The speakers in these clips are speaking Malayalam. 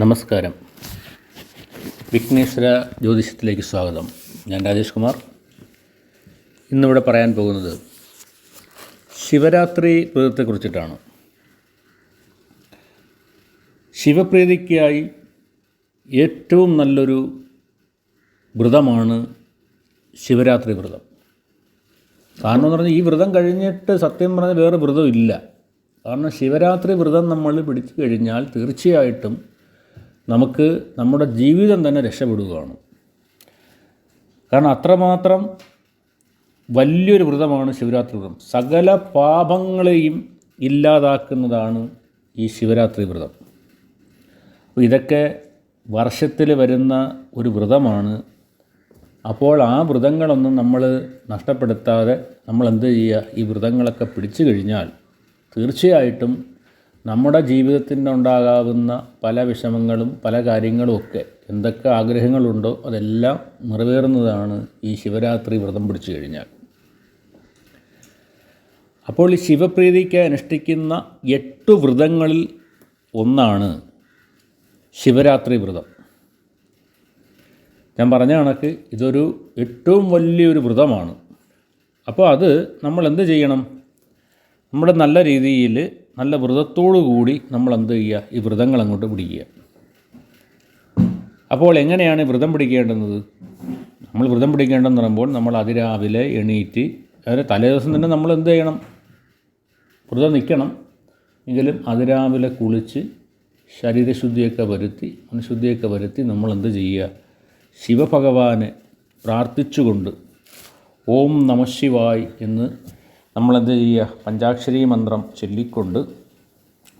നമസ്കാരം. വിഘ്നേശ്വര ജ്യോതിഷത്തിലേക്ക് സ്വാഗതം. ഞാൻ രാജേഷ് കുമാർ. ഇന്നിവിടെ പറയാൻ പോകുന്നത് ശിവരാത്രി വ്രതത്തെക്കുറിച്ചിട്ടാണ് ശിവപ്രീതിക്കായി ഏറ്റവും നല്ലൊരു വ്രതമാണ് ശിവരാത്രി വ്രതം. കാരണം എന്ന് പറഞ്ഞാൽ ഈ വ്രതം കഴിഞ്ഞിട്ട് സത്യം പറഞ്ഞാൽ വേറെ വ്രതം ഇല്ല കാരണം ശിവരാത്രി വ്രതം നമ്മൾ പിടിച്ചു കഴിഞ്ഞാൽ തീർച്ചയായിട്ടും നമുക്ക് നമ്മുടെ ജീവിതം തന്നെ രക്ഷപ്പെടുകയാണ്. കാരണം അത്രമാത്രം വലിയൊരു വ്രതമാണ് ശിവരാത്രി വ്രതം. സകല പാപങ്ങളെയും ഇല്ലാതാക്കുന്നതാണ് ഈ ശിവരാത്രി വ്രതം. അപ്പോൾ ഇതൊക്കെ വർഷത്തിൽ വരുന്ന ഒരു വ്രതമാണ്. അപ്പോൾ ആ വ്രതങ്ങളൊന്നും നമ്മൾ നഷ്ടപ്പെടുത്താതെ നമ്മൾ എന്ത് ചെയ്യുക? ഈ വ്രതങ്ങളൊക്കെ പിടിച്ചു കഴിഞ്ഞാൽ തീർച്ചയായിട്ടും നമ്മുടെ ജീവിതത്തിൽ ഉണ്ടാകാവുന്ന പല വിഷമങ്ങളും പല കാര്യങ്ങളും ഒക്കെ എന്തൊക്കെ ആഗ്രഹങ്ങളുണ്ടോ അതെല്ലാം നിറവേറുന്നതാണ് ഈ ശിവരാത്രി വ്രതം പിടിച്ചു കഴിഞ്ഞാൽ. അപ്പോൾ ഈ ശിവപ്രീതിക്ക് അനുഷ്ഠിക്കുന്ന എട്ട് വ്രതങ്ങളിൽ ഒന്നാണ് ശിവരാത്രി വ്രതം. ഞാൻ പറഞ്ഞ കണക്ക് ഇതൊരു ഏറ്റവും വലിയൊരു വ്രതമാണ്. അപ്പോൾ അത് നമ്മൾ എന്ത് ചെയ്യണം? നമ്മുടെ നല്ല രീതിയിൽ നല്ല വ്രതത്തോടു കൂടി നമ്മൾ എന്ത് ചെയ്യുക? ഈ വ്രതങ്ങൾ അങ്ങോട്ട് പിടിക്കുക. അപ്പോൾ എങ്ങനെയാണ് വ്രതം പിടിക്കേണ്ടുന്നത്? നമ്മൾ വ്രതം പിടിക്കേണ്ടതെന്ന് പറയുമ്പോൾ നമ്മൾ അതിരാവിലെ എണീറ്റ് അതായത് തലേ ദിവസം തന്നെ നമ്മൾ എന്ത് ചെയ്യണം? വ്രതം നിൽക്കണം. എങ്കിലും അതിരാവിലെ കുളിച്ച് ശരീരശുദ്ധിയൊക്കെ വരുത്തി മനഃശുദ്ധിയൊക്കെ വരുത്തി നമ്മൾ എന്ത് ചെയ്യുക? ശിവഭഗവാനെ പ്രാർത്ഥിച്ചുകൊണ്ട് ഓം നമശിവായ് എന്ന് നമ്മളെന്ത് ചെയ്യുക? പഞ്ചാക്ഷരി മന്ത്രം ചൊല്ലിക്കൊണ്ട്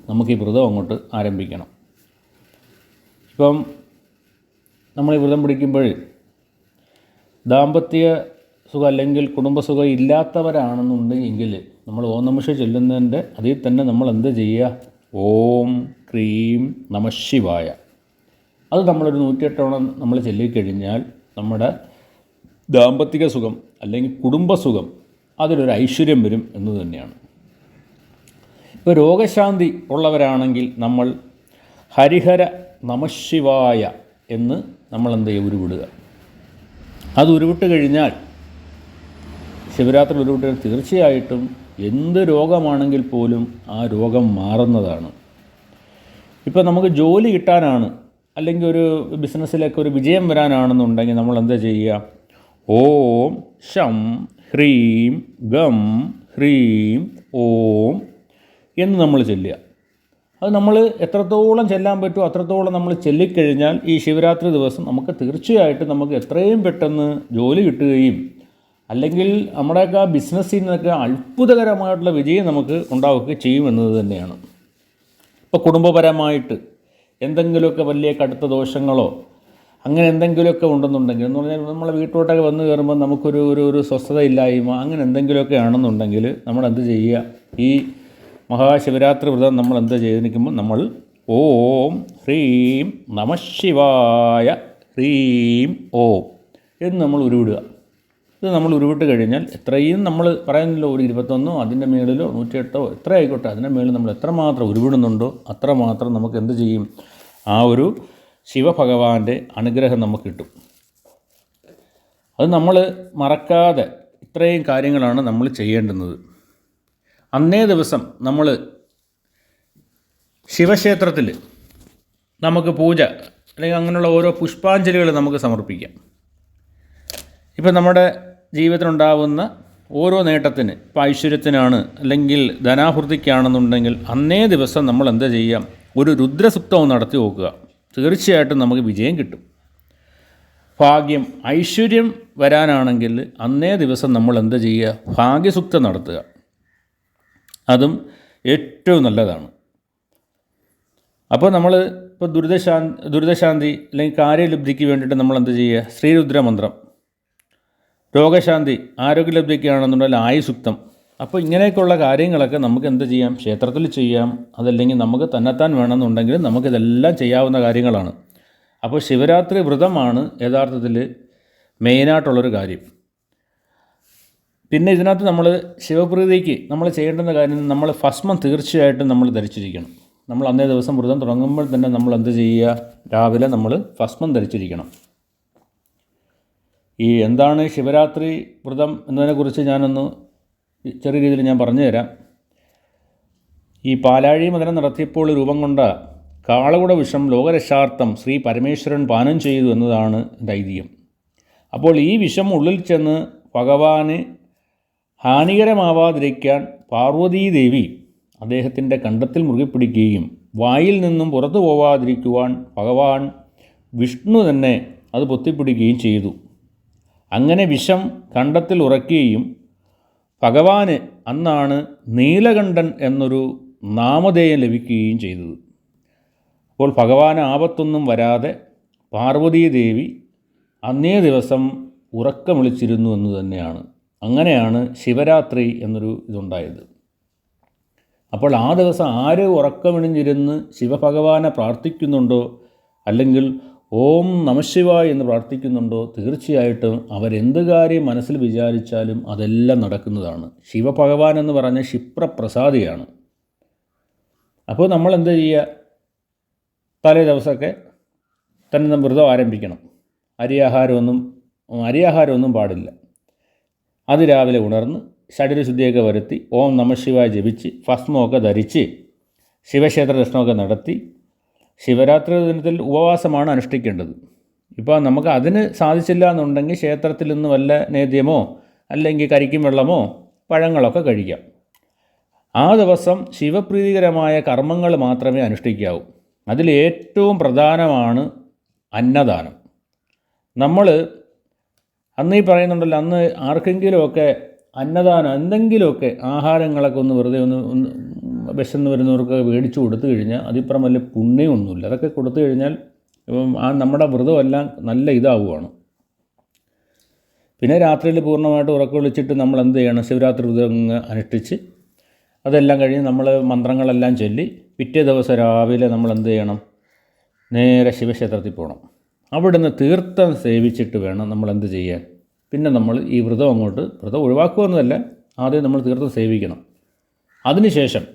നമുക്ക് ഈ വ്രതം അങ്ങോട്ട് ആരംഭിക്കണം. ഇപ്പം നമ്മൾ ഈ വ്രതം പിടിക്കുമ്പോൾ ദാമ്പത്യ സുഖം അല്ലെങ്കിൽ കുടുംബസുഖം ഇല്ലാത്തവരാണെന്നുണ്ടെങ്കിൽ നമ്മൾ ഓം നമശ ചൊല്ലുന്നതിന്റെ അതിൽ തന്നെ നമ്മൾ എന്ത് ചെയ്യുക? ഓം ക്രീം നമശിവായ അത് നമ്മളൊരു നൂറ്റിയെട്ടോളം നമ്മൾ ചൊല്ലിക്കഴിഞ്ഞാൽ നമ്മുടെ ദാമ്പത്തിക സുഖം അല്ലെങ്കിൽ കുടുംബസുഖം അതിലൊരു ഐശ്വര്യം വരും എന്ന് തന്നെയാണ്. ഇപ്പോൾ രോഗശാന്തി ഉള്ളവരാണെങ്കിൽ നമ്മൾ ഹരിഹര നമശിവായ എന്ന് നമ്മൾ എന്ത് ചെയ്യുക ഉരുവിടുക. അത് ഉരുവിട്ട് കഴിഞ്ഞാൽ ശിവരാത്രി ഉരുവിട്ട് തീർച്ചയായിട്ടും എന്ത് രോഗമാണെങ്കിൽ പോലും ആ രോഗം മാറുന്നതാണ്. ഇപ്പോൾ നമുക്ക് ജോലി കിട്ടാനാണ് അല്ലെങ്കിൽ ഒരു ബിസിനസ്സിലൊക്കെ ഒരു വിജയം വരാനാണെന്നുണ്ടെങ്കിൽ നമ്മൾ എന്താ ചെയ്യുക? ഓം ശം ഹ്രീം ഗം ഹ്രീം ഓം എന്ന് നമ്മൾ ചൊല്ലുക. അത് നമ്മൾ എത്രത്തോളം ചെല്ലാൻ പറ്റുമോ അത്രത്തോളം നമ്മൾ ചെല്ലിക്കഴിഞ്ഞാൽ ഈ ശിവരാത്രി ദിവസം നമുക്ക് തീർച്ചയായിട്ടും നമുക്ക് എത്രയും പെട്ടെന്ന് ജോലി കിട്ടുകയും അല്ലെങ്കിൽ നമ്മുടെയൊക്കെ ആ ബിസിനസ്സിൽ നിന്നൊക്കെ അത്ഭുതകരമായിട്ടുള്ള വിജയം നമുക്ക് ഉണ്ടാവുകയൊക്കെ ചെയ്യുമെന്നത് തന്നെയാണ്. ഇപ്പോൾ കുടുംബപരമായിട്ട് എന്തെങ്കിലുമൊക്കെ വലിയ കടുത്ത ദോഷങ്ങളോ അങ്ങനെ എന്തെങ്കിലുമൊക്കെ ഉണ്ടെന്നുണ്ടെങ്കിൽ എന്ന് പറഞ്ഞാൽ നമ്മളെ വീട്ടിലോട്ടൊക്കെ വന്നു കയറുമ്പോൾ നമുക്കൊരു ഒരു ഒരു സ്വസ്ഥത സ്വസ്ഥതയില്ലായ്മ അങ്ങനെ എന്തെങ്കിലുമൊക്കെ ആണെന്നുണ്ടെങ്കിൽ നമ്മൾ എന്ത് ചെയ്യുക? ഈ മഹാശിവരാത്രി വ്രതം നമ്മൾ എന്ത് ചെയ്ത് നിൽക്കുമ്പോൾ നമ്മൾ ഓം ഹ്രീം നമശിവായ ഹ്രീം ഓം എന്ന് നമ്മൾ ഉരുവിടുക. ഇത് നമ്മൾ ഉരുവിട്ട് കഴിഞ്ഞാൽ എത്രയും നമ്മൾ പറയുന്നില്ലോ ഒരു ഇരുപത്തൊന്നോ അതിന്റെ മേളിലോ നൂറ്റിയെട്ടോ എത്ര ആയിക്കോട്ടെ അതിന്റെ മേളിൽ നമ്മൾ എത്രമാത്രം ഉരുവിടുന്നുണ്ടോ അത്രമാത്രം നമുക്ക് എന്ത് ചെയ്യും? ആ ഒരു ശിവഭഗവാന്റെ അനുഗ്രഹം നമുക്ക് കിട്ടും. അത് നമ്മൾ മറക്കാതെ ഇത്രയും കാര്യങ്ങളാണ് നമ്മൾ ചെയ്യേണ്ടുന്നത്. അന്നേ ദിവസം നമ്മൾ ശിവക്ഷേത്രത്തിൽ നമുക്ക് പൂജ അല്ലെങ്കിൽ അങ്ങനെയുള്ള ഓരോ പുഷ്പാഞ്ജലികൾ നമുക്ക് സമർപ്പിക്കാം. ഇപ്പം നമ്മുടെ ജീവിതത്തിലുണ്ടാവുന്ന ഓരോ നേട്ടത്തിന് ഇപ്പോൾ ഐശ്വര്യത്തിനാണ് അല്ലെങ്കിൽ ധനാഹൃതിക്കാണെന്നുണ്ടെങ്കിൽ അന്നേ ദിവസം നമ്മൾ എന്താ ചെയ്യാം ഒരു രുദ്രസുപ്തവും നടത്തി നോക്കുക തീർച്ചയായിട്ടും നമുക്ക് വിജയം കിട്ടും. ഭാഗ്യം ഐശ്വര്യം വരാനാണെങ്കിൽ അന്നേ ദിവസം നമ്മൾ എന്താ ചെയ്യുക? ഭാഗ്യസുക്തം നടത്തുക. അതും ഏറ്റവും നല്ലതാണ്. അപ്പോൾ നമ്മൾ ഇപ്പോൾ ദുരിതശാന്തി ദുരിതശാന്തി അല്ലെങ്കിൽ കാര്യലബ്ധിക്ക് വേണ്ടിയിട്ട് നമ്മൾ എന്ത് ചെയ്യുക? ശ്രീരുദ്രമന്ത്രം. രോഗശാന്തി ആരോഗ്യലബ്ധിക്കാണെന്നുണ്ടെങ്കിൽ ആയുസുക്തം അപ്പോൾ ഇങ്ങനെയൊക്കെയുള്ള കാര്യങ്ങളൊക്കെ നമുക്ക് എന്ത് ചെയ്യാം? ക്ഷേത്രത്തിൽ ചെയ്യാം. അതല്ലെങ്കിൽ നമുക്ക് തന്നെത്താൻ വേണമെന്നുണ്ടെങ്കിൽ നമുക്കിതെല്ലാം ചെയ്യാവുന്ന കാര്യങ്ങളാണ്. അപ്പോൾ ശിവരാത്രി വ്രതമാണ് യഥാർത്ഥത്തിൽ മെയിനായിട്ടുള്ളൊരു കാര്യം. പിന്നെ ഇതിനകത്ത് നമ്മൾ ശിവപ്രീതിക്ക് നമ്മൾ ചെയ്യേണ്ടുന്ന കാര്യം നമ്മൾ ഭസ്മം തീർച്ചയായിട്ടും നമ്മൾ ധരിച്ചിരിക്കണം. നമ്മൾ അന്നേ ദിവസം വ്രതം തുടങ്ങുമ്പോൾ തന്നെ നമ്മൾ എന്ത് ചെയ്യുക? രാവിലെ നമ്മൾ ഭസ്മം ധരിച്ചിരിക്കണം. ഈ എന്താണ് ശിവരാത്രി വ്രതം എന്നതിനെക്കുറിച്ച് ഞാനൊന്ന് ചെറിയ രീതിയിൽ ഞാൻ പറഞ്ഞു തരാം ഈ പാലാഴി മദനം നടത്തിയപ്പോൾ രൂപം കൊണ്ട കാളകുട വിഷം ലോകരക്ഷാർത്ഥം ശ്രീ പരമേശ്വരൻ പാനം ചെയ്തു എന്നതാണ് ഐതിഹ്യം. അപ്പോൾ ഈ വിഷം ഉള്ളിൽ ചെന്ന് ഭഗവാന് ഹാനികരമാവാതിരിക്കാൻ പാർവതീദേവി അദ്ദേഹത്തിന്റെ കണ്ടത്തിൽ മുറുകെ പിടിക്കുകയും വായിൽ നിന്നും പുറത്തു പോവാതിരിക്കുവാൻ ഭഗവാൻ വിഷ്ണു തന്നെ അത് പൊത്തിപ്പിടിക്കുകയും ചെയ്തു. അങ്ങനെ വിഷം കണ്ടത്തിൽ ഉറക്കുകയും ഭഗവാന് അന്നാണ് നീലകണ്ഠൻ എന്നൊരു നാമധേയം ലഭിക്കുകയും ചെയ്തത്. അപ്പോൾ ഭഗവാൻ ആപത്തൊന്നും വരാതെ പാർവതീദേവി അന്നേ ദിവസം ഉറക്കം വിളിച്ചിരുന്നു എന്ന് തന്നെയാണ്. അങ്ങനെയാണ് ശിവരാത്രി എന്നൊരു ഇതുണ്ടായത്. അപ്പോൾ ആ ദിവസം ആര് ഉറക്കമിണിഞ്ഞിരുന്ന് ശിവഭഗവാനെ പ്രാർത്ഥിക്കുന്നുണ്ടോ? അല്ലെങ്കിൽ ഓം നമശിവായ എന്ന് പ്രാർത്ഥിക്കുന്നുണ്ടോ? തീർച്ചയായിട്ടും അവരെന്ത് കാര്യം മനസ്സിൽ വിചാരിച്ചാലും അതെല്ലാം നടക്കുന്നതാണ്. ശിവഭഗവാൻ എന്ന് പറഞ്ഞ ക്ഷിപ്രപ്രസാദിയാണ്. അപ്പോൾ നമ്മൾ എന്ത് ചെയ്യുക? തലേ ദിവസമൊക്കെ തന്നെ വ്രതം ആരംഭിക്കണം. അരിയാഹാരമൊന്നും അരിയാഹാരമൊന്നും പാടില്ല. അത് രാവിലെ ഉണർന്ന് ശരീരശുദ്ധിയൊക്കെ വരുത്തി ഓം നമശിവായ ജപിച്ച് ഭസ്മമൊക്കെ ധരിച്ച് ശിവക്ഷേത്ര ദർശനമൊക്കെ നടത്തി ശിവരാത്രി ദിനത്തിൽ ഉപവാസമാണ് അനുഷ്ഠിക്കേണ്ടത്. ഇപ്പോൾ നമുക്ക് അതിന് സാധിച്ചില്ല എന്നുണ്ടെങ്കിൽ ക്ഷേത്രത്തിൽ നിന്ന് വല്ല നേദ്യമോ അല്ലെങ്കിൽ കരിക്കും വെള്ളമോ പഴങ്ങളൊക്കെ കഴിക്കാം. ആ ദിവസം ശിവപ്രീതികരമായ കർമ്മങ്ങൾ മാത്രമേ അനുഷ്ഠിക്കാവൂ. അതിൽ ഏറ്റവും പ്രധാനമാണ് അന്നദാനം. നമ്മൾ അന്ന് ഈ പറയുന്നുണ്ടല്ലോ അന്ന് ആർക്കെങ്കിലുമൊക്കെ അന്നദാനം എന്തെങ്കിലുമൊക്കെ ആഹാരങ്ങളൊക്കെ ഒന്ന് വെറുതെ ഒന്ന് ഒന്ന് വിശന്ന് വരുന്നവർക്ക് മേടിച്ചു കൊടുത്തു കഴിഞ്ഞാൽ അതിപ്പുറം വലിയ പുണ്യമൊന്നുമില്ല. അതൊക്കെ കൊടുത്തു കഴിഞ്ഞാൽ ആ നമ്മുടെ വ്രതമെല്ലാം നല്ല ഇതാവുകയാണ് പിന്നെ രാത്രിയിൽ പൂർണമായിട്ട് ഉറക്കം വിളിച്ചിട്ട് നമ്മൾ എന്ത് ചെയ്യണം? ശിവരാത്രി വ്രതം അനുഷ്ഠിച്ച് അതെല്ലാം കഴിഞ്ഞ് നമ്മൾ മന്ത്രങ്ങളെല്ലാം ചൊല്ലി പിറ്റേ ദിവസം രാവിലെ നമ്മൾ എന്ത് ചെയ്യണം? നേരെ ശിവക്ഷേത്രത്തിൽ പോകണം. അവിടുന്ന് തീർത്ഥം സേവിച്ചിട്ട് വേണം നമ്മൾ എന്ത് ചെയ്യാൻ. പിന്നെ നമ്മൾ ഈ വ്രതം അങ്ങോട്ട് വ്രതം ഒഴിവാക്കുകയെന്നല്ല ആദ്യം നമ്മൾ തീർത്ഥം സേവിക്കണം. അതിനുശേഷം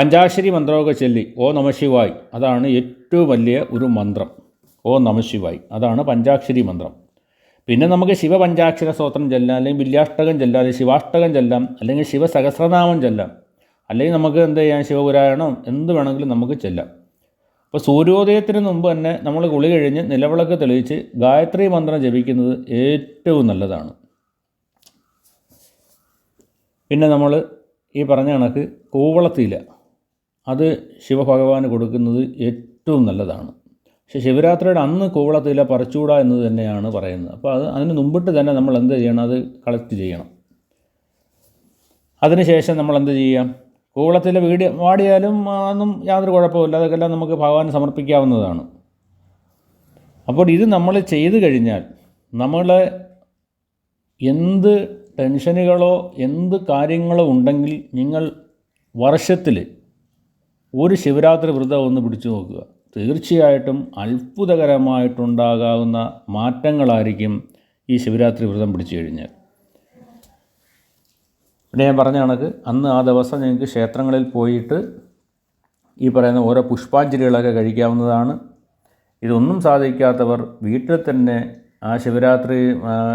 പഞ്ചാക്ഷരി മന്ത്രമൊക്കെ ചൊല്ലി ഓ നമശിവായ് അതാണ് ഏറ്റവും വലിയ ഒരു മന്ത്രം. ഓ നമശിവായ് അതാണ് പഞ്ചാക്ഷരി മന്ത്രം. പിന്നെ നമുക്ക് ശിവപഞ്ചാക്ഷര സ്തോത്രം ചെല്ലാം അല്ലെങ്കിൽ വില്യാഷ്ടകം ചെല്ലാം അല്ലെങ്കിൽ ശിവാഷ്ടകം ചെല്ലാം അല്ലെങ്കിൽ ശിവസഹസ്രനാമം ചെല്ലാം അല്ലെങ്കിൽ നമുക്ക് എന്ത് ചെയ്യാം ശിവപുരായണം എന്ത് വേണമെങ്കിലും നമുക്ക് ചെല്ലാം. അപ്പോൾ സൂര്യോദയത്തിന് മുമ്പ് തന്നെ നമ്മൾ കുളി കഴിഞ്ഞ് നിലവിളക്ക് തെളിയിച്ച് ഗായത്രി മന്ത്രം ജപിക്കുന്നത് ഏറ്റവും നല്ലതാണ്. പിന്നെ നമ്മൾ ഈ പറഞ്ഞ കണക്ക് കൂവളത്തില. അത് ശിവഭഗവാന് കൊടുക്കുന്നത് ഏറ്റവും നല്ലതാണ്. പക്ഷേ ശിവരാത്രിയുടെ അന്ന് കൂവളത്തില പറിച്ചൂടാ എന്ന് തന്നെയാണ് പറയുന്നത്. അപ്പോൾ അത് അതിന് മുമ്പിട്ട് തന്നെ നമ്മൾ എന്ത് ചെയ്യണം? അത് കളക്ട് ചെയ്യണം. അതിനുശേഷം നമ്മൾ എന്ത് ചെയ്യാം? കൂവളത്തിൽ വീട് വാടിയാലും അതൊന്നും യാതൊരു കുഴപ്പമില്ല അതൊക്കെല്ലാം നമുക്ക് ഭഗവാൻ സമർപ്പിക്കാവുന്നതാണ്. അപ്പോൾ ഇത് നമ്മൾ ചെയ്തു കഴിഞ്ഞാൽ നമ്മൾ എന്ത് ടെൻഷനുകളോ എന്ത് കാര്യങ്ങളോ ഉണ്ടെങ്കിൽ നിങ്ങൾ വർഷത്തിൽ ഒരു ശിവരാത്രി വ്രതം ഒന്ന് പിടിച്ചു നോക്കുക. തീർച്ചയായിട്ടും അത്ഭുതകരമായിട്ടുണ്ടാകാവുന്ന മാറ്റങ്ങളായിരിക്കും ഈ ശിവരാത്രി വ്രതം പിടിച്ചു കഴിഞ്ഞാൽ. പിന്നെ ഞാൻ പറഞ്ഞ കണക്ക് അന്ന് ആ ദിവസം ഞങ്ങൾക്ക് ക്ഷേത്രങ്ങളിൽ പോയിട്ട് ഈ പറയുന്ന ഓരോ പുഷ്പാഞ്ജലികളൊക്കെ കഴിക്കാവുന്നതാണ്. ഇതൊന്നും സാധിക്കാത്തവർ വീട്ടിൽ തന്നെ ആ ശിവരാത്രി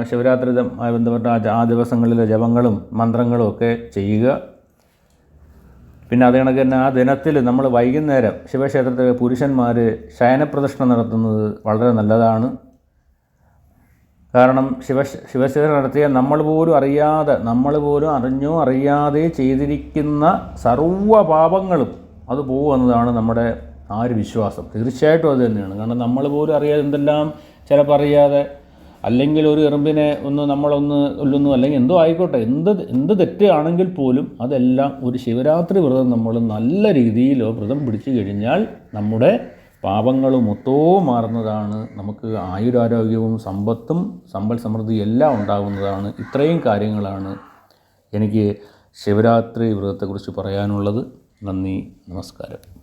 ശിവരാത്രി ബന്ധപ്പെട്ട ആ ദിവസങ്ങളിലെ ജപങ്ങളും മന്ത്രങ്ങളും ഒക്കെ ചെയ്യുക. പിന്നെ അത് കണക്ക് തന്നെ ആ ദിനത്തിൽ നമ്മൾ വൈകുന്നേരം ശിവക്ഷേത്രത്തിലെ പുരുഷന്മാർ ശയനപ്രദക്ഷിണം നടത്തുന്നത് വളരെ നല്ലതാണ്. കാരണം ശിവ ശിവശേഖരം നടത്തിയ നമ്മൾ പോലും അറിയാതെ നമ്മൾ പോലും അറിഞ്ഞോ അറിയാതെ ചെയ്തിരിക്കുന്ന സർവ പാപങ്ങളും അത് പോകുമെന്നതാണ് നമ്മുടെ ആ ഒരു വിശ്വാസം. തീർച്ചയായിട്ടും അത് തന്നെയാണ്. കാരണം നമ്മൾ പോലും അറിയാതെ എന്തെല്ലാം ചിലപ്പോൾ അറിയാതെ അല്ലെങ്കിൽ ഒരു എറുമ്പിനെ ഒന്ന് നമ്മളൊന്ന് കൊല്ലുന്നു അല്ലെങ്കിൽ എന്തോ ആയിക്കോട്ടെ എന്ത് എന്ത് തെറ്റാണെങ്കിൽ പോലും അതെല്ലാം ഒരു ശിവരാത്രി വ്രതം നമ്മൾ നല്ല രീതിയിലോ വ്രതം പിടിച്ചു കഴിഞ്ഞാൽ നമ്മുടെ പാപങ്ങളും മൊത്തവും മാറുന്നതാണ്. നമുക്ക് ആയുരാരോഗ്യവും സമ്പത്തും സമ്പൽ സമൃദ്ധി എല്ലാം ഉണ്ടാകുന്നതാണ്. ഇത്രയും കാര്യങ്ങളാണ് എനിക്ക് ശിവരാത്രി വ്രതത്തെക്കുറിച്ച് പറയാനുള്ളത്. നന്ദി നമസ്കാരം.